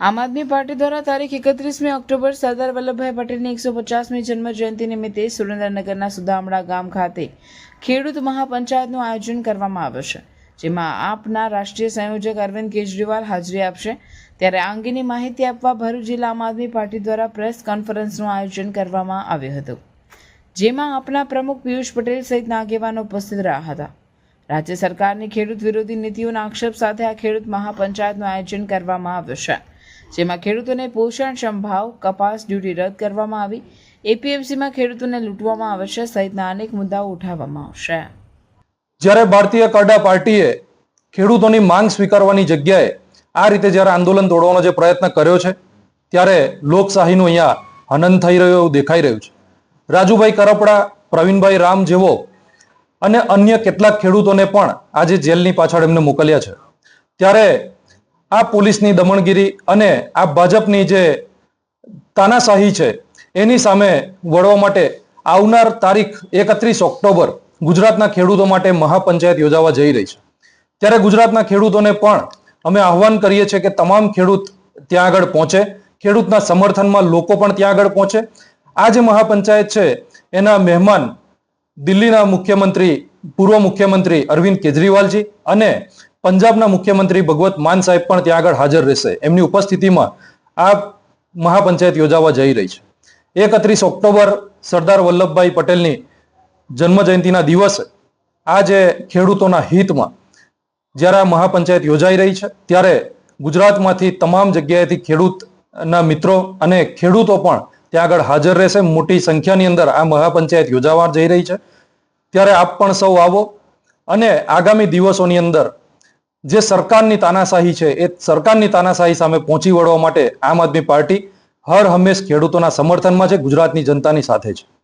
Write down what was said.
આમ આદમી પાર્ટી દ્વારા તારીખ એકત્રીસમી ઓક્ટોબર સરદાર વલ્લભભાઈ પટેલની એકસો પચાસમી જન્મ જયંતિ નિમિત્તે સુરેન્દ્રનગરના સુદામડા ગામ ખાતે ખેડૂત મહાપંચાયતનું આયોજન કરવામાં આવ્યું છે, જેમાં આપના રાષ્ટ્રીય સંયોજક અરવિંદ કેજરીવાલ હાજરી આપશે. ત્યારે આ અંગેની માહિતી આપવા ભરૂચ જિલ્લા આમ આદમી પાર્ટી દ્વારા પ્રેસ કોન્ફરન્સનું આયોજન કરવામાં આવ્યું હતું, જેમાં આપના પ્રમુખ પિયુષ પટેલ સહિતના આગેવાનો ઉપસ્થિત રહ્યા હતા. રાજ્ય સરકારની ખેડૂત વિરોધી નીતિઓના આક્ષેપ સાથે આ ખેડૂત મહાપંચાયતનું આયોજન કરવામાં આવ્યું છે, જેમાં ખેડૂતોને પોષણ સંભાવ, કપાસ ડ્યુટી રદ કરવામાં આવી, એપીએમસીમાં ખેડૂતોને લૂંટવામાં આવશે સહિતના અનેક મુદ્દાઓ ઉઠાવવામાં આવશે. જ્યારે ભારતીય કરડા પાર્ટીએ ખેડૂતોની માંગ સ્વીકારવાની જગ્યાએ આ રીતે જ્યારે આંદોલન તોડવાનો જે પ્રયત્ન કર્યો છે, ત્યારે લોકશાહીનું અહીંયા હનન થઈ રહ્યું એવું દેખાઈ રહ્યું છે. રાજુભાઈ કરપડા, પ્રવીણભાઈ રામ જેવો અને અન્ય કેટલાક ખેડૂતોને પણ આજે જેલની પાછળ એમને મોકલ્યા છે. ત્યારે આ પોલીસની દમણગીરી અને આ ભાજપની જે તાનાશાહી છે, એની સામે વળવા માટે આવનાર તારીખ એકત્રીસ ઓક્ટોબર ગુજરાતના ખેડૂતો માટે મહાપંચાયત યોજાવા જઈ રહી છે. ત્યારે ગુજરાતના ખેડૂતોને પણ અમે આહવાન કરીએ છીએ કે તમામ ખેડૂત ત્યાં આગળ પહોંચે, ખેડૂતના સમર્થનમાં લોકો પણ ત્યાં આગળ પહોંચે. આ જે મહાપંચાયત છે, એના મહેમાન દિલ્હીના મુખ્યમંત્રી, પૂર્વ મુખ્યમંત્રી અરવિંદ કેજરીવાલજી અને પંજાબના મુખ્યમંત્રી ભગવત માન સાહેબ પણ ત્યાં આગળ હાજર રહેશે. એમની ઉપસ્થિતિમાં આ મહાપંચાયત યોજાવા જઈ રહી છે. એકત્રીસ ઓક્ટોબર સરદાર વલ્લભભાઈ પટેલની જન્મ જયંતિના દિવસે આ જે ખેડૂતોના હિતમાં જ્યારે આ મહાપંચાયત યોજાઈ રહી છે, ત્યારે ગુજરાતમાંથી તમામ જગ્યાએથી ખેડૂતના મિત્રો અને ખેડૂતો પણ ત્યાં આગળ હાજર રહેશે. મોટી સંખ્યાની અંદર આ મહાપંચાયત યોજાવા જઈ રહી છે. ત્યારે આપ પણ સૌ આવો. અને આગામી દિવસોની અંદર જે સરકારની તાનાશાહી છે, એ સરકારની તાનાશાહી સામે પહોંચી વળવા માટે આમ આદમી પાર્ટી હર હંમેશ ખેડૂતોના સમર્થનમાં છે, ગુજરાતની જનતાની સાથે છે.